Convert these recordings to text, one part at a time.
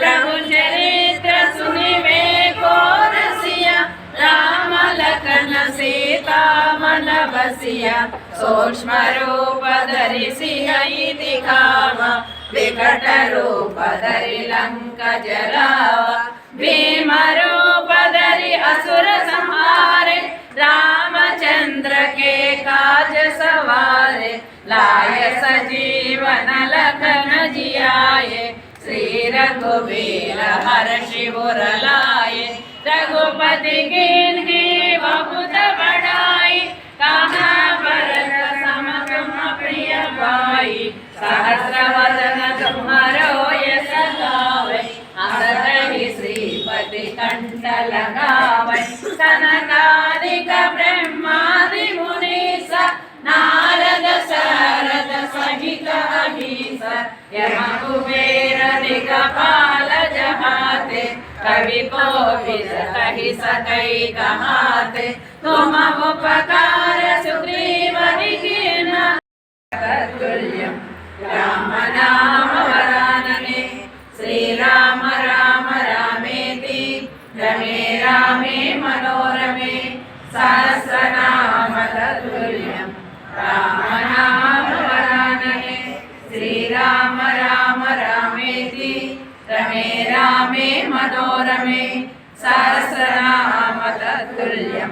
ప్రభు చరిత్ర సునివే కోరసియ రామ లఖన సీతామన బసియ సూక్ష్మ రూప ధరిసియ ఇది కామ వికట రూప ధరి లంక జరావ భీమరూ काज सवारे, लाय सजीवन लखन जियाए श्री रघुबीर हर शिवर लाए रघुपति कीन्ही बहुत बड़ाई कहाँ भरत समगम प्रिय भाई। सहस्र वदन तुम्हारो यश गावे असरहि श्रीपति कंठ लगावे यमकुबेरदिकपालजहाते कविकोविदहि सकैकहाते त्वमवपकारे मनोरमे सहस्रनाम तत्तुल्यं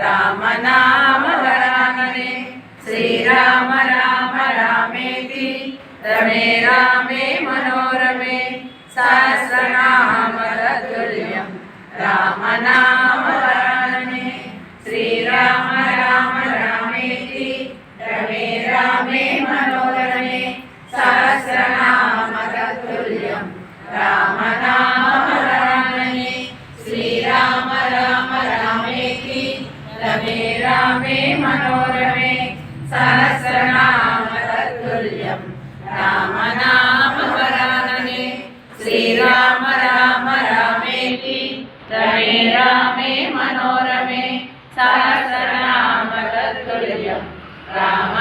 राम नाम वरानने श्रीराम राम रामेति रमे रामे मनोरमे सहस्रनाम तत्तुल्यं Rama.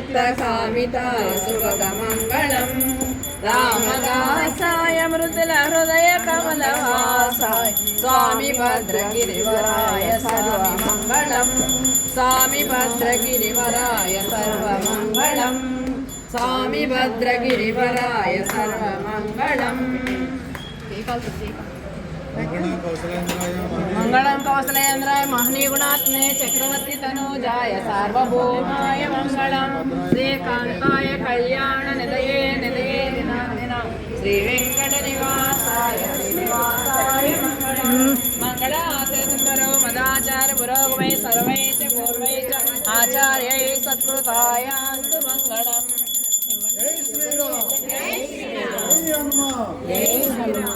सुमुखचित्तकामिताय सुभगमङ्गलम् रामदासाय मृदुलहृदय कमलवासाय स्वामि भद्रगिरिवराय सर्वमङ्गलम् स्वामि भद्रगिरिवराय सर्वमङ्गलम् स्वामि भद्रगिरिवराय सर्वमङ्गलम् మంగళం కౌసలేంద్రాయ మహనీగుణాత్మే చక్రవర్తి తనూజాయ సార్వభౌమాయ మంగళం. శ్రీకాంతాయ కళ్యాణ నిలయే నిలయే శ్రీ వెంకట నివాసాయ శ్రీనివాసాయ మంగళం. మంగళాసరో మదాచార పురోగమై సర్వై చ పూర్వై చ ఆచార్యై సత్కృతాయాస్తు మంగళం. జై శ్రీరామ్. జై శ్రీరామ్. జై హనుమా జై హనుమా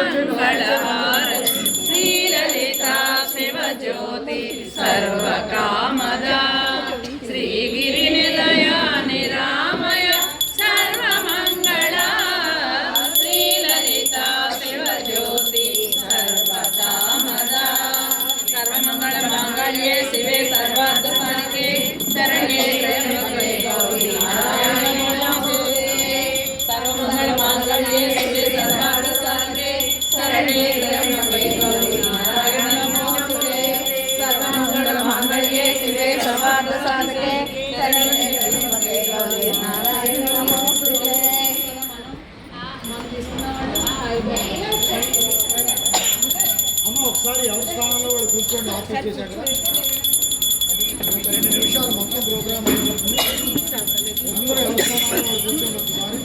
मङ्गलहार श्रीललिता सर्व कामदा కూర్చోండి రెండు నిమిషాలు మొత్తం ప్రోగ్రామ్ అందరూ ఒకసారి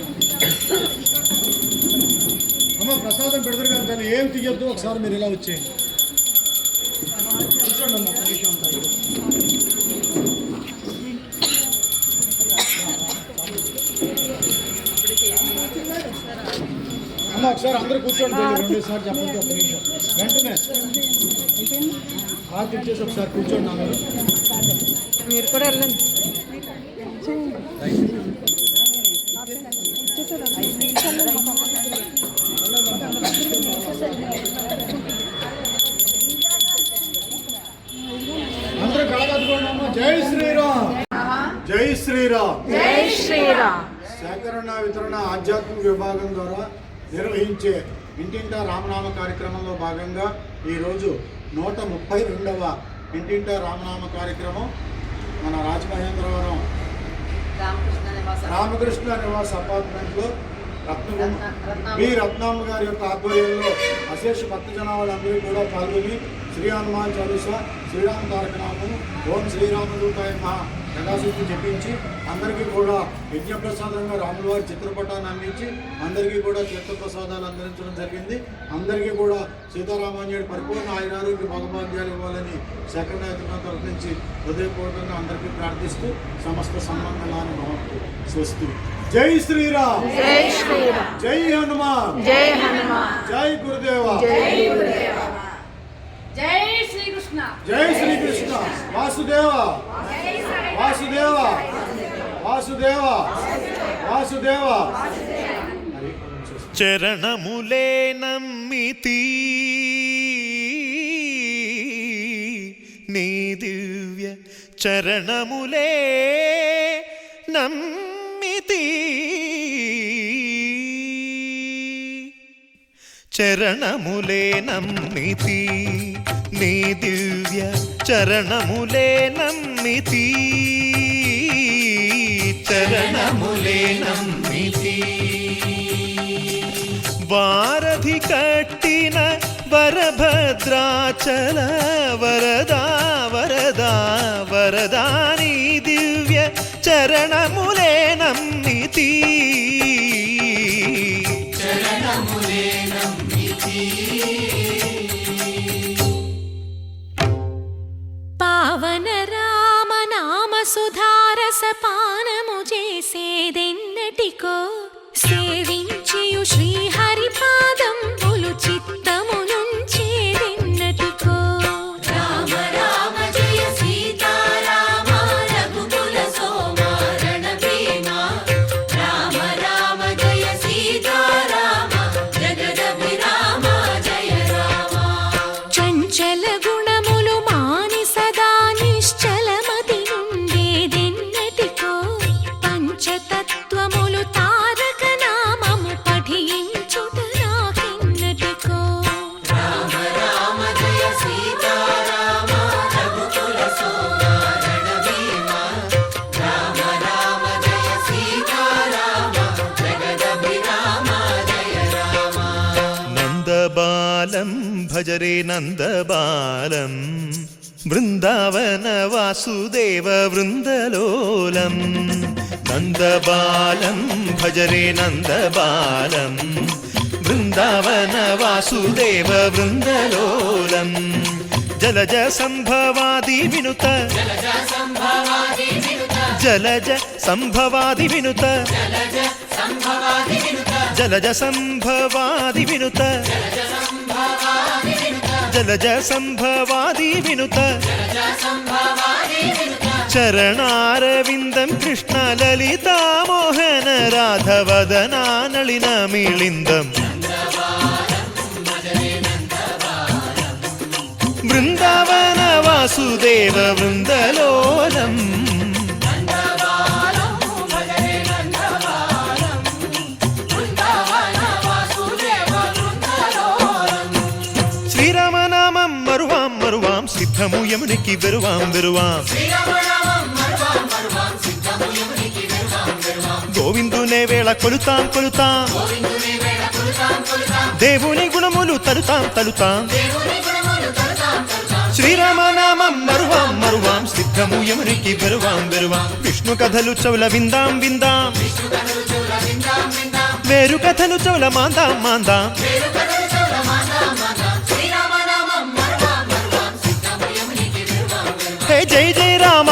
అమ్మ ప్రసాదం పెడతారు కదా దాన్ని ఏం తీయొద్దు ఒకసారి మీరు ఇలా వచ్చేయండి. కూర్చోండి అమ్మ ఒక నిమిషం అమ్మ ఒకసారి అందరూ కూర్చోండి తల్లి, రెండోసారి చెప్పండి ఒక నిమిషం. వెంటనే. హార్ట్ ఇచ్చేసి ఒకసారి కూర్చోండి అందరూ. మీరు కూడా వెళ్ళండి. అందరూ కాదనుకోండి జై శ్రీరామ్. జై శ్రీరామ్. జై శ్రీరామ్. సేకరణ వితరణ ఆధ్యాత్మిక విభాగం ద్వారా నిర్వహించే ఇంటింటా రామనామ కార్యక్రమంలో భాగంగా ఈరోజు నూట ముప్పై రెండవ ఇంటింటా రామనామ కార్యక్రమం మన రాజమహేంద్రవరం రామకృష్ణ నివాస రామకృష్ణ నివాస్ అపార్ట్మెంట్లో రత్న బి రత్నామ్మ గారి యొక్క ఆధ్వర్యంలో అశేష భక్త జనాలందరూ కూడా పాల్గొని శ్రీ హనుమాన్ చాలీసా శ్రీరామ తారక నామము ఓం శ్రీరామదూతాయ మహా. ప్రకాశించి చెప్పించి అందరికీ కూడా యజ్ఞప్రసాదంగా రాముల వారి చిత్రపటాన్ని అందించి అందరికీ కూడా తీర్థప్రసాదాలు అందించడం జరిగింది. అందరికీ కూడా సీతారామాంజుడి పరిపూర్ణ ఆయురారోగ్య భగభాగ్యాలు ఇవ్వాలని సేకరణ యత్నం తరఫు నుంచి హృదయపూర్వకంగా అందరికీ ప్రార్థిస్తూ సమస్త సన్మంగళాన్ని భవంతు స్వస్తి జై శ్రీరామ్! జై శ్రీరామ్! జై హనుమాన్! జై హనుమాన్! జై గురుదేవ! జై శ్రీకృష్ణ! జై శ్రీకృష్ణ! వాసుదేవ! వాసుదేవ వాసుదేవ వాసుదేవ. చరణములే నమ్మితి. నీ దివ్య చరణములే నమ్మితి. చరణములే నమ్మితి. నీ దివ్య చరణములే నమ్మితి. చరణములే నమ్మితి వారధి కట్టిన వరభద్రాచల వరదా వరదా వరదాని దివ్య చరణములే నమ్మితి ഭജരേ നന്ദബാലം. വൃന്ദാവന വാസുദേവ വൃന്ദലോലം. നന്ദബാലം ഭജരേ നന്ദബാലം. വൃന്ദാവന വാസുദേവ വൃന്ദലോലം. ജലജ സംഭവാദി വിനുത. ജലജ സംഭവാദി വിനുത. ജലജ സംഭവാദി വിനുത. ജലജ സംഭവാദി വിനുത. ചരണാരവിന്ദം കൃഷ്ണ ലളിതാമോഹന രാധവദനാനളിന മിളിന്ദം വൃന്ദാവന വാസുദേവ വൃന്ദലോലം. సిద్ధము యమునికి వెరువాం వెరువాం. గోవిందునే వేళ కొలుతాం కొలుతాం. దేవుని గుణములు తలుతాం తలుతాం శ్రీరామనామం మరువాం మరువాం. సిద్ధము యమునికి వెరువాం వెరువాం. విష్ణు కథలు చౌల విందాం విందాం. వేరు కథలు చౌల మాందాం మాందాం. జై జై రామ.